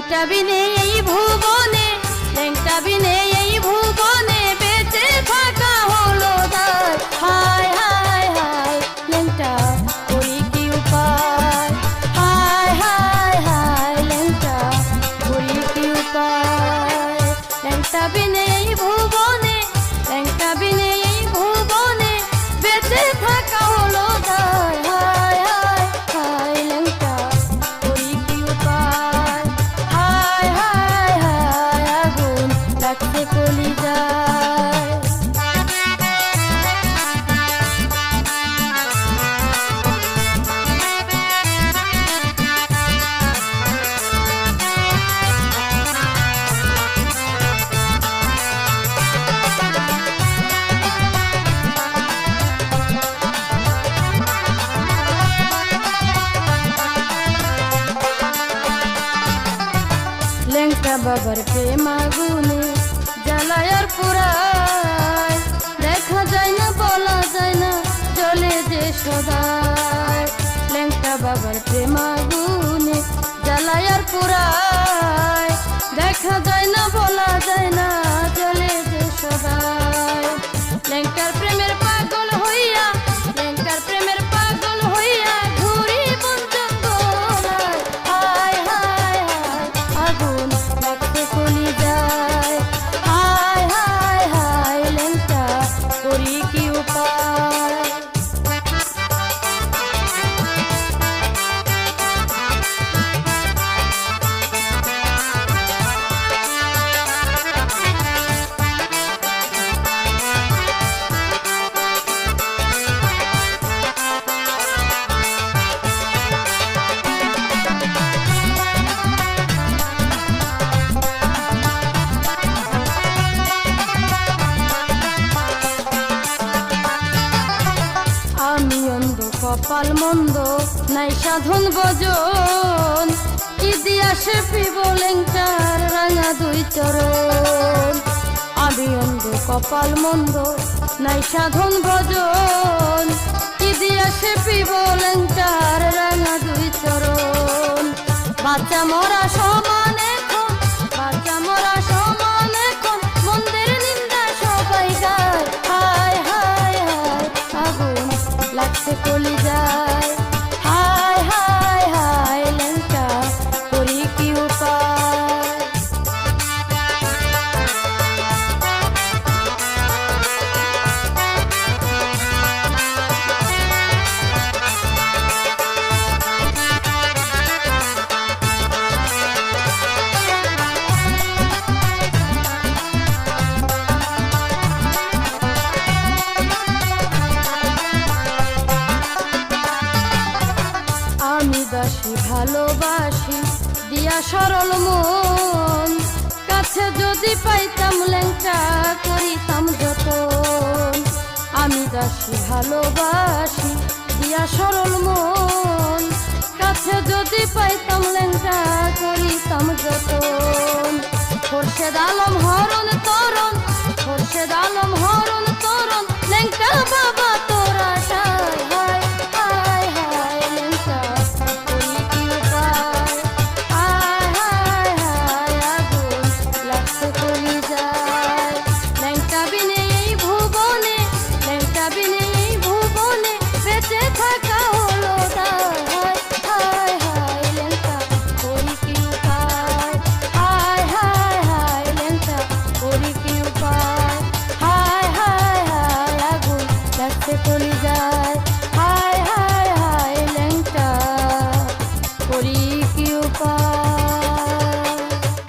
ল্যাংটা বিনে এই ভুবনে ল্যাংটা বিনে এই ভুবনে বেঁচে ফাঁকা হলো দায় হায় হায় হায়, ল্যাংটা, করি কি উপায়? হায় হায় হায়, ল্যাংটা, করি কি উপায়? ল্যাংটা বাবার প্রেম আগুনে জ্বালায়ার পুরায়। দেখা যায় না, বলা যায় না চলে যে সদায়। লেংটা বাবার প্রেম আগুনে জ্বালায়ার পুরায়। দেখা যায় না, বলা যায় না চলে যে সদায়। লেংটার কপাল মন্দ, নাই সাধন বজন কি দিয়া সে পিব লেংটার, রাঙা দুই চরণ। আমি অন্ধ কপাল মন্দ, নাই সাধন ভজন। কি দিয়া সে পিব লেংটার, রাঙা দুই চরণ। বাচ্চা মরা সমান লাগছে কলি যায়। মায়া সরল মন। কাছে যদি পাইতাম লেংটা করিতাম যতন। আমি দাসী, ভালোবাসি, দিয়া সরল মন। কাছে যদি পাইতাম লেংটা করিতাম যতন। খোরশেদ আলম হরণ তরণ, খোরশেদ আলম হরণ তরণ। লেংটা বাবা, তোরা